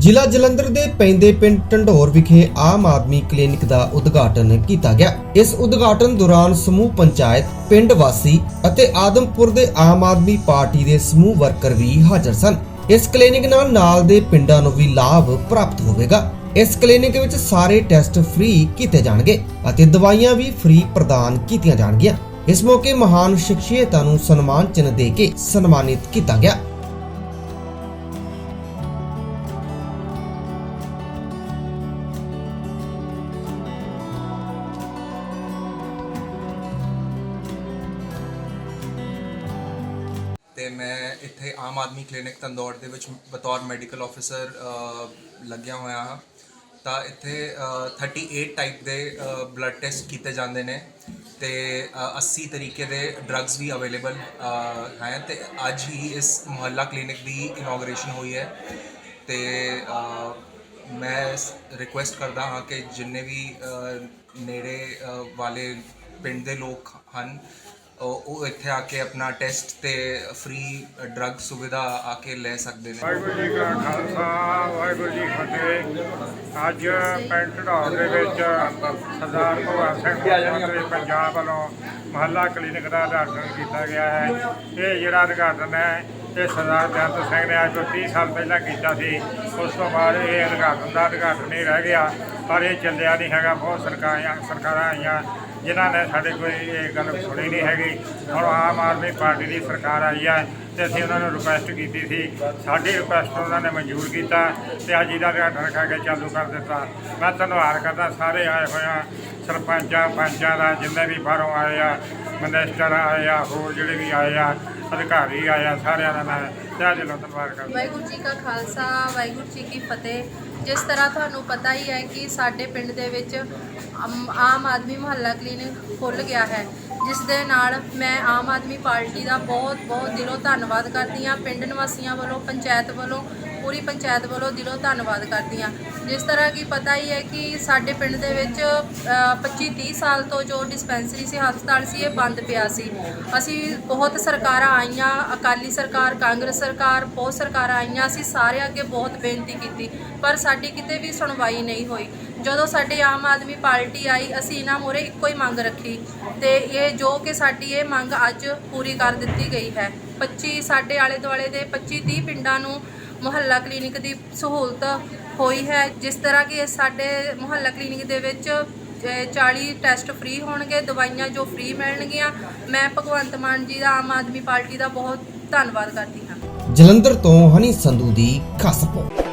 ਜ਼ਿਲ੍ਹਾ ਜਲੰਧਰ ਦੇ ਪੈਂਦੇ ਪਿੰਡ ਢੰਡੋਰ ਵਿਖੇ ਆਮ ਆਦਮੀ ਕਲੀਨਿਕ ਦਾ ਉਦਘਾਟਨ ਕੀਤਾ ਗਿਆ। ਇਸ ਉਦਘਾਟਨ ਦੌਰਾਨ ਸਮੂਹ ਪੰਚਾਇਤ, ਪਿੰਡ ਵਾਸੀ ਅਤੇ ਆਦਮਪੁਰ ਦੇ ਆਮ ਆਦਮੀ ਪਾਰਟੀ ਦੇ ਸਮੂਹ ਵਰਕਰ ਵੀ ਹਾਜ਼ਰ ਸਨ। ਇਸ ਕਲੀਨਿਕ ਨਾਲ ਨਾਲ ਦੇ ਪਿੰਡਾਂ ਨੂੰ ਵੀ ਲਾਭ ਪ੍ਰਾਪਤ ਹੋਵੇਗਾ। ਇਸ ਕਲੀਨਿਕ ਵਿੱਚ ਸਾਰੇ ਟੈਸਟ ਫ੍ਰੀ ਕੀਤੇ ਜਾਣਗੇ ਅਤੇ ਦਵਾਈਆਂ ਵੀ ਫ੍ਰੀ ਪ੍ਰਦਾਨ ਕੀਤੀਆਂ ਜਾਣਗੀਆਂ। ਇਸ ਮੌਕੇ ਮਹਾਨ ਸ਼ਖਸੀਅਤਾਂ ਨੂੰ ਸਨਮਾਨ ਚਿੰਨ੍ਹ ਦੇ ਕੇ ਸਨਮਾਨਿਤ ਕੀਤਾ ਗਿਆ। ਤੇ ਮੈਂ ਇੱਥੇ ਆਮ ਆਦਮੀ ਕਲੀਨਿਕ ਤੰਦੌੜ ਦੇ ਵਿੱਚ ਬਤੌਰ ਮੈਡੀਕਲ ਆਫੀਸਰ ਲੱਗਿਆ ਹੋਇਆ ਹਾਂ। ਤਾਂ ਇੱਥੇ ਅ, 38 ਟਾਈਪ ਦੇ ਬਲੱਡ ਟੈਸਟ ਕੀਤੇ ਜਾਂਦੇ ਨੇ ਤੇ ਅ, 80 ਤਰੀਕੇ ਦੇ ਡਰੱਗਸ ਵੀ ਅਵੇਲੇਬਲ ਹੈ। ਤੇ ਅੱਜ ਹੀ ਇਸ ਮੁਹੱਲਾ ਕਲੀਨਿਕ ਦੀ ਇਨੋਗ੍ਰੇਸ਼ਨ ਹੋਈ ਹੈ ਤੇ ਮੈਂ ਰਿਕੁਐਸਟ ਕਰਦਾ ਹਾਂ ਕਿ ਜਿੰਨੇ ਵੀ ਨੇੜੇ ਵਾਲੇ ਪਿੰਡ ਦੇ ਲੋਕ ਹਨ ਉਹ ਉਹ ਇੱਥੇ ਆ ਕੇ ਆਪਣਾ ਟੈਸਟ ਤੇ ਫ੍ਰੀ ਡਰੱਗ ਸੁਵਿਧਾ ਆ ਕੇ ਲੈ ਸਕਦੇ ਨੇ। ਵਾਹਿਗੁਰੂ ਜੀ ਕਾ ਖਾਲਸਾ ਵਾਹਿਗੁਰੂ ਜੀ ਫਤਿਹ। ਅੱਜ ਪਿੰਡ ਢੌਰ ਦੇ ਵਿੱਚ ਸਰਦਾਰ ਭਗਵੰਤ ਸਿੰਘ ਮੁੱਖ ਪੰਜਾਬ ਵੱਲੋਂ ਮਹੱਲਾ ਕਲੀਨਿਕ ਦਾ ਉਦਘਾਟਨ ਕੀਤਾ ਗਿਆ ਹੈ। ਇਹ ਜਿਹੜਾ ਉਦਘਾਟਨ ਹੈ ਇਹ ਸਰਦਾਰ ਬੇਅੰਤ ਸਿੰਘ ਨੇ ਅੱਜ ਤੋਂ 30 ਸਾਲ ਪਹਿਲਾਂ ਕੀਤਾ ਸੀ। ਉਸ ਤੋਂ ਬਾਅਦ ਇਹ ਉਦਘਾਟਨ ਦਾ ਉਦਘਾਟਨ ਹੀ ਰਹਿ ਗਿਆ ਪਰ ਇਹ ਚੱਲਿਆ ਨਹੀਂ ਹੈਗਾ। ਬਹੁਤ ਸਰਕਾਰਾਂ ਸਰਕਾਰਾਂ ਆਈਆਂ ਜਿਨ੍ਹਾਂ ਨੇ ਸਾਡੇ ਕੋਈ ਇਹ ਗੱਲ ਸੁਣੀ ਨਹੀਂ ਹੈਗੀ। ਹੁਣ ਆਮ ਆਦਮੀ ਪਾਰਟੀ ਦੀ ਸਰਕਾਰ ਆਈ ਹੈ ਤੇ ਅਸੀਂ ਉਹਨਾਂ ਨੂੰ ਰਿਕੁਐਸਟ ਕੀਤੀ ਸੀ। ਸਾਡੀ ਰਿਕੁਐਸਟ ਉਹਨਾਂ ਨੇ ਮਨਜ਼ੂਰ ਕੀਤਾ ਤੇ ਅੱਜ ਇਹਦਾ ਉਦਘਾਟਨ ਕਰਕੇ ਚਾਲੂ ਕਰ ਦਿੱਤਾ। ਮੈਂ ਧੰਨਵਾਦ ਕਰਦਾ ਸਾਰੇ ਆਏ ਹੋਇਆ ਸਰਪੰਚਾਂ, ਪੰਚਾਂ ਦਾ, ਜਿੰਨੇ ਵੀ ਬਾਹਰੋਂ ਆਏ ਆ ਮਿਨਿਸਟਰ ਆਏ ਆ, ਹੋਰ ਜਿਹੜੇ ਵੀ ਆਏ ਆ ਅਧਿਕਾਰੀ ਆਏ ਸਾਰਿਆਂ ਦਾ ਮੈਂ ਤਹਿ ਦਿਲੋਂ ਧੰਨਵਾਦ ਕਰਦਾ। ਵਾਹਿਗੁਰੂ ਜੀ ਕਾ ਖਾਲਸਾ, ਵਾਹਿਗੁਰੂ ਜੀ ਕੀ ਫਤਿਹ। ਜਿਸ ਤਰ੍ਹਾਂ ਤੁਹਾਨੂੰ ਪਤਾ ਹੀ ਹੈ ਕਿ ਸਾਡੇ ਪਿੰਡ ਦੇ ਵਿੱਚ ਅਮ- ਆਮ ਆਦਮੀ ਮੁਹੱਲਾ ਕਲੀਨਿਕ ਖੁੱਲ ਗਿਆ ਹੈ। ਜਿਸ ਦੇ ਨਾਲ ਮੈਂ ਆਮ ਆਦਮੀ ਪਾਰਟੀ ਦਾ ਬਹੁਤ ਬਹੁਤ ਦਿਲੋਂ ਧੰਨਵਾਦ ਕਰਦੀ ਹਾਂ। ਪਿੰਡ ਨਿਵਾਸੀਆਂ ਵੱਲੋਂ, ਪੰਚਾਇਤ ਵੱਲੋਂ ਪੂਰੀ ਪੰਚਾਇਤ ਵੱਲੋਂ ਦਿਲੋਂ ਧੰਨਵਾਦ ਕਰਦੀ ਹਾਂ। ਜਿਸ ਤਰ੍ਹਾਂ ਕਿ ਪਤਾ ਹੀ ਹੈ ਕਿ ਸਾਡੇ ਪਿੰਡ ਦੇ ਵਿੱਚ 25-30 ਸਾਲ ਤੋਂ ਜੋ ਡਿਸਪੈਂਸਰੀ ਸੀ, ਹਸਪਤਾਲ ਸੀ, ਇਹ ਬੰਦ ਪਿਆ ਸੀ। ਅਸੀਂ ਬਹੁਤ ਸਰਕਾਰਾਂ ਆਈਆਂ, ਅਕਾਲੀ ਸਰਕਾਰ, ਕਾਂਗਰਸ ਸਰਕਾਰ, ਬਹੁਤ ਸਰਕਾਰਾਂ ਆਈਆਂ, ਅਸੀਂ ਸਾਰੇ ਅੱਗੇ ਬਹੁਤ ਬੇਨਤੀ ਕੀਤੀ, ਪਰ ਸਾਡੀ ਕਿਤੇ ਵੀ ਸੁਣਵਾਈ ਨਹੀਂ ਹੋਈ। ਜਦੋਂ ਸਾਡੇ ਆਮ ਆਦਮੀ ਪਾਰਟੀ ਆਈ, ਅਸੀਂ ਇਹਨਾਂ ਮੂਹਰੇ ਇੱਕੋ ਹੀ ਮੰਗ ਰੱਖੀ ਤੇ ਇਹ ਜੋ ਕਿ ਸਾਡੀ ਇਹ ਮੰਗ ਅੱਜ ਪੂਰੀ ਕਰ ਦਿੱਤੀ ਗਈ ਹੈ। 25 ਸਾਡੇ ਆਲੇ ਦੁਆਲੇ ਦੇ 25 30 ਪਿੰਡਾਂ ਨੂੰ ਮੁਹੱਲਾ ਕਲੀਨਿਕ ਦੀ ਸਹੂਲਤ ਹੋਈ ਹੈ ਜਿਸ ਤਰ੍ਹਾਂ ਕਿ ਸਾਡੇ ਮੁਹੱਲਾ ਕਲੀਨਿਕ ਦੇ ਵਿੱਚ ਅ, 40 ਟੈਸਟ ਫ੍ਰੀ ਹੋਣਗੇ ਦਵਾਈਆਂ ਜੋ ਫ੍ਰੀ ਮਿਲਣਗੀਆਂ। ਮੈਂ ਭਗਵੰਤ ਮਾਨ ਜੀ ਦਾ ਆਮ ਆਦਮੀ ਪਾਰਟੀ ਦਾ ਬਹੁਤ ਧੰਨਵਾਦ ਕਰਦੀ ਹਾਂ। ਜਲੰਧਰ ਤੋਂ ਹਨੀ ਸੰਧੂ ਦੀ ਖਾਸ ਰਿਪੋਰਟ।